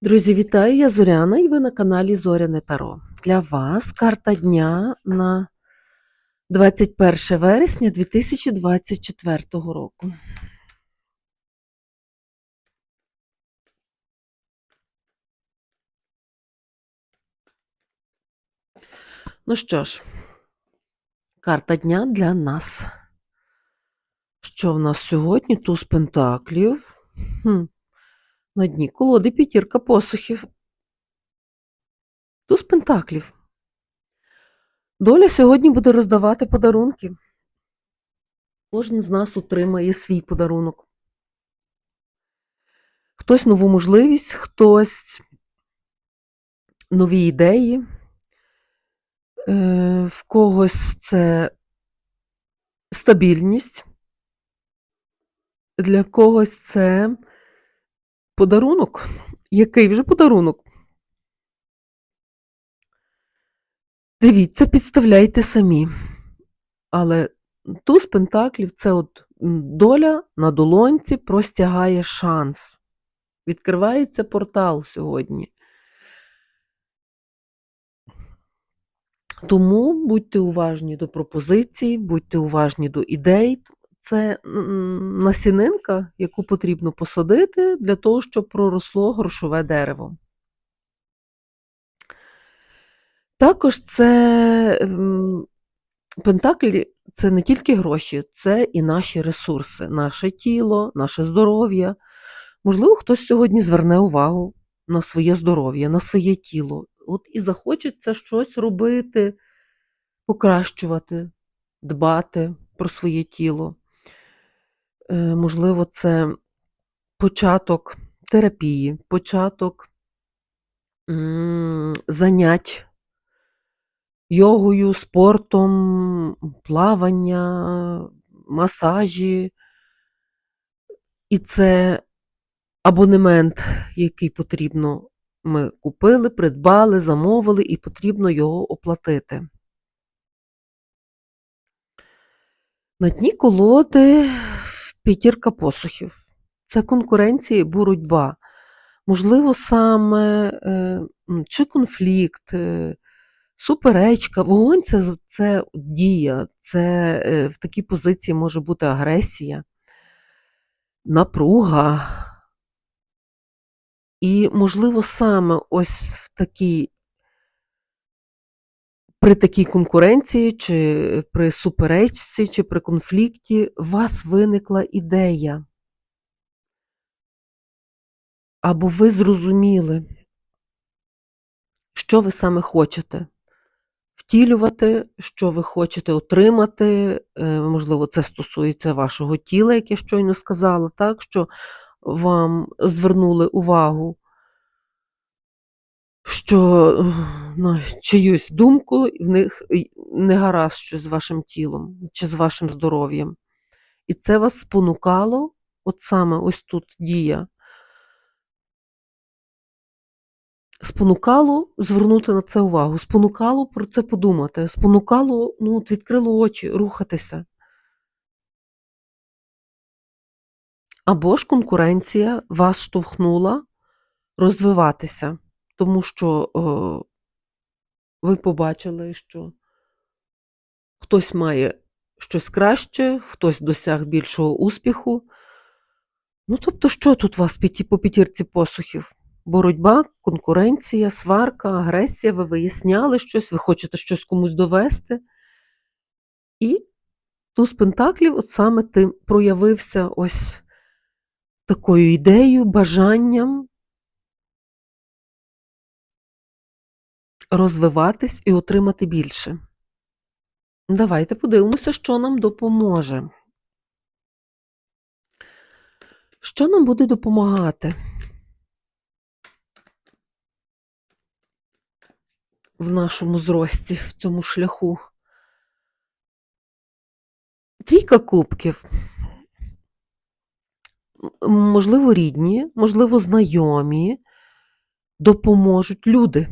Друзі, вітаю! Я Зоряна і ви на каналі Зоряне Таро. Для вас карта дня на 21 вересня 2024 року. Ну що ж, карта дня для нас. Що в нас сьогодні? Туз пентаклів. Хм. На дні колоди п'ятірка посухів. Туз пентаклів. Доля сьогодні буде роздавати подарунки. Кожен з нас отримає свій подарунок. Хтось нову можливість, хтось нові ідеї, Е, в когось це стабільність, для когось це подарунок. Який вже подарунок? Дивіться, підставляйте самі. Але туз пентаклів це от доля на долонці простягає шанс. Відкривається портал сьогодні. Тому будьте уважні до пропозицій, будьте уважні до ідей. Це насінинка, яку потрібно посадити для того, щоб проросло грошове дерево. Також це пентаклі це не тільки гроші, це і наші ресурси, наше тіло, наше здоров'я. Можливо, хтось сьогодні зверне увагу на своє здоров'я, на своє тіло. От і захочеться щось робити, покращувати, дбати про своє тіло. Е, Можливо, це початок терапії, початок занять йогою, спортом, плавання, масажі. І це абонемент, який потрібно, ми купили, придбали, замовили, і потрібно його оплатити. На дні колоди п'ятірка посухів. Це конкуренція і боротьба. Можливо, саме е, чи конфлікт, е, суперечка. Вогонь це, це дія, це е, в такій позиції може бути агресія, напруга. І, можливо, саме ось в такій, при такій конкуренції, чи при суперечці, чи при конфлікті у вас виникла ідея. Або ви зрозуміли, що ви саме хочете втілювати, що ви хочете отримати. Е, Можливо, це стосується вашого тіла, як я щойно сказала, так, що вам звернули увагу, що е, на чиюсь думку в них не гаразд щось з вашим тілом чи з вашим здоров'ям. І це вас спонукало, от саме ось тут дія, спонукало звернути на це увагу, спонукало про це подумати, спонукало, ну, от відкрило очі, рухатися. Або ж конкуренція вас штовхнула розвиватися, тому що о, ви побачили, що хтось має щось краще, хтось досяг більшого успіху. Ну, тобто, що тут у вас по п'ятірці посухів? Боротьба, конкуренція, сварка, агресія, ви виясняли щось, ви хочете щось комусь довести. І туз пентаклів, от саме ти проявився ось такою ідеєю, бажанням розвиватись і отримати більше. Давайте подивимося, що нам допоможе. Що нам буде допомагати в нашому зрості, в цьому шляху? Двійка кубків. Можливо, рідні, можливо, знайомі допоможуть люди.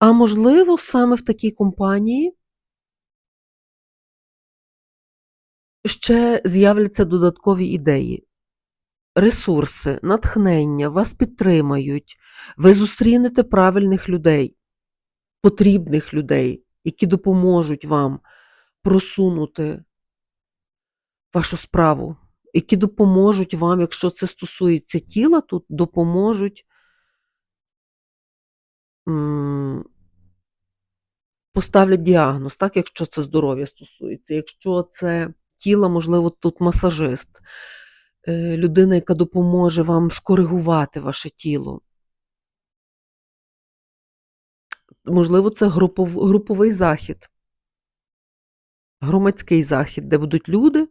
А можливо, саме в такій компанії ще з'являться додаткові ідеї. ресурси, натхнення, вас підтримають, ви зустрінете правильних людей, потрібних людей, які допоможуть вам просунути вашу справу, які допоможуть вам, якщо це стосується тіла, тут допоможуть поставлять діагноз, так, якщо це здоров'я стосується. Якщо це тіло, можливо, тут масажист, е, людина, яка допоможе вам скоригувати ваше тіло. Можливо, це групов, груповий захід, громадський захід, де будуть люди,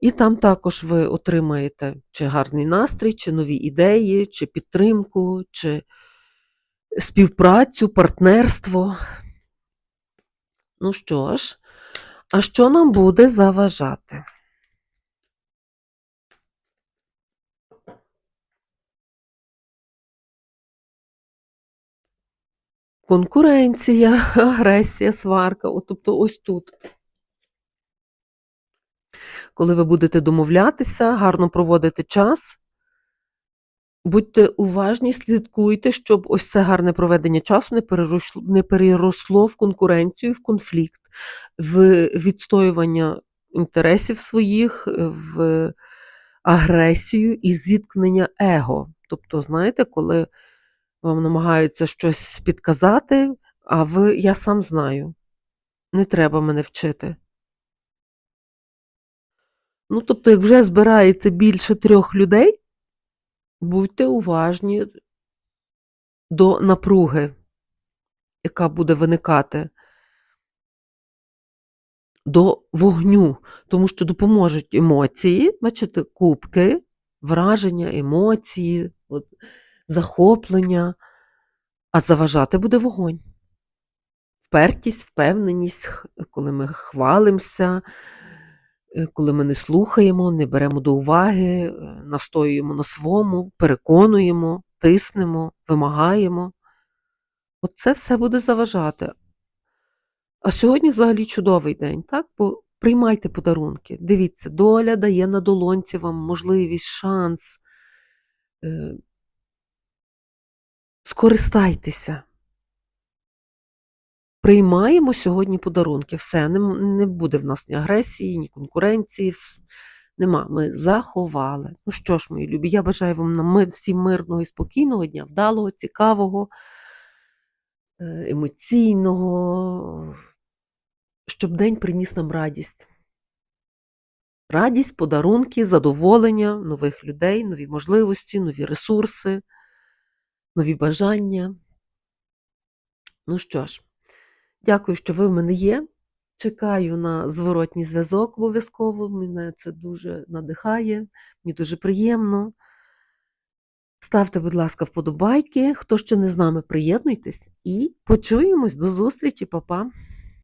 і там також ви отримаєте чи гарний настрій, чи нові ідеї, чи підтримку, чи співпрацю, партнерство. Ну що ж, а що нам буде заважати? Конкуренція, агресія, сварка, от, тобто ось тут. Коли ви будете домовлятися, гарно проводити час, будьте уважні, слідкуйте, щоб ось це гарне проведення часу не переросло, в конкуренцію, в конфлікт, в відстоювання інтересів своїх, в агресію і зіткнення его. Тобто, знаєте, коли вам намагаються щось підказати, а ви я сам знаю. Не треба мене вчити. Ну, тобто, як вже збирається більше трьох людей, будьте уважні до напруги, яка буде виникати, до вогню, тому що допоможуть емоції, бачите, кубки, враження, емоції, от, захоплення, а заважати буде вогонь. Впертість, впевненість, коли ми хвалимося, коли ми не слухаємо, не беремо до уваги, е, настоюємо на своєму, переконуємо, тиснемо, вимагаємо. От це все буде заважати. А сьогодні взагалі чудовий день, так? Бо приймайте подарунки. Дивіться, доля дає на долонці вам можливість, шанс. Е, Скористайтеся. Приймаємо сьогодні подарунки. Все, не, не буде в нас ні агресії, ні конкуренції. Нема. Ми заховали. Ну що ж, мої любі, я бажаю вам на ми- всім мирного і спокійного дня, вдалого, цікавого, е, емоційного, щоб день приніс нам радість. Радість, подарунки, задоволення нових людей, нові можливості, нові ресурси, нові бажання. Ну що ж, дякую, що ви в мене є. Чекаю на зворотній зв'язок обов'язково. Мене це дуже надихає, мені дуже приємно. Ставте, будь ласка, вподобайки. Хто ще не з нами, приєднуйтесь і почуємось. До зустрічі, па-па!